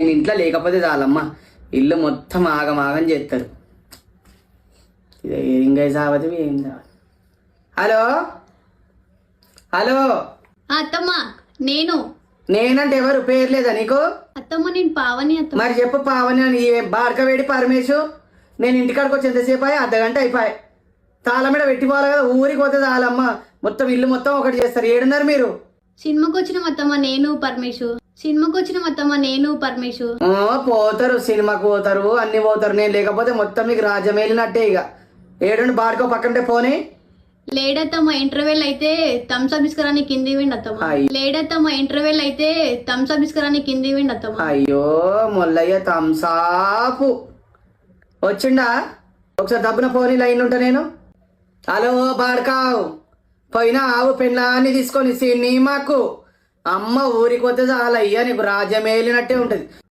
నేను ఇంట్లో లేకపోతే చాలమ్మా. ఇల్లు మొత్తం ఆగమాగం చేస్తారు ఇంకా సావతి ఏం హలో? హలో? అత్తమ్మ నేను. నేనంటే ఎవరు? పేరు లేదా నీకు? అత్తమ్మ నేను పావని అత్తమ్మ. మరి చెప్పు పావని అని. బాడకవేడి పరమేశు? నేను ఇంటికాడికి వచ్చి ఎంతసేపు అయ్యి? అర్ధ గంట అయిపోయి తాళం మీద పెట్టిపోవాలి కదా ఊరికి పోతే తాళమ్మ మొత్తం ఇల్లు మొత్తం ఒకటి చేస్తారు. ఏడున్నారు మీరు? సినిమాకి వచ్చిన అత్తమ్మ నేను పరమేశు. సినిమాకి వచ్చిన అత్తమ్మ నేను పరమేశు? ఆ, పోతారు సినిమాకి పోతారు అన్ని పోతారు. నేను లేకపోతే మొత్తం మీకు రాజ్యం వెళ్ళినట్టే ఇక. ఏడుండి బాడుకో పక్కంటే పోనీ. లేడత్తమ్మ ఇంటర్వెల్ అయితే థమ్స్అప్ తీసుకురాని కింది విండి అత్తమ్మ అయ్య. లేడత్తమ్మ ఇంటర్వెల్ అయితే థమ్స్అప్ తీసుకురాని కింది విండి అత్తమ్మ అయ్యో మొల్లయ్య తంసాపు వచ్చిండా? ఒకసారి దబ్బున పోనీ లైన్ ఉంటా నేను. హలో బాడకావు పోయినా ఆవు పెళ్ళాన్ని తీసుకొని సినిమాకు. అమ్మ ఊరికి చాలా అయ్యా నీకు రాజ్యం వెళ్ళినట్టే ఉంటుంది.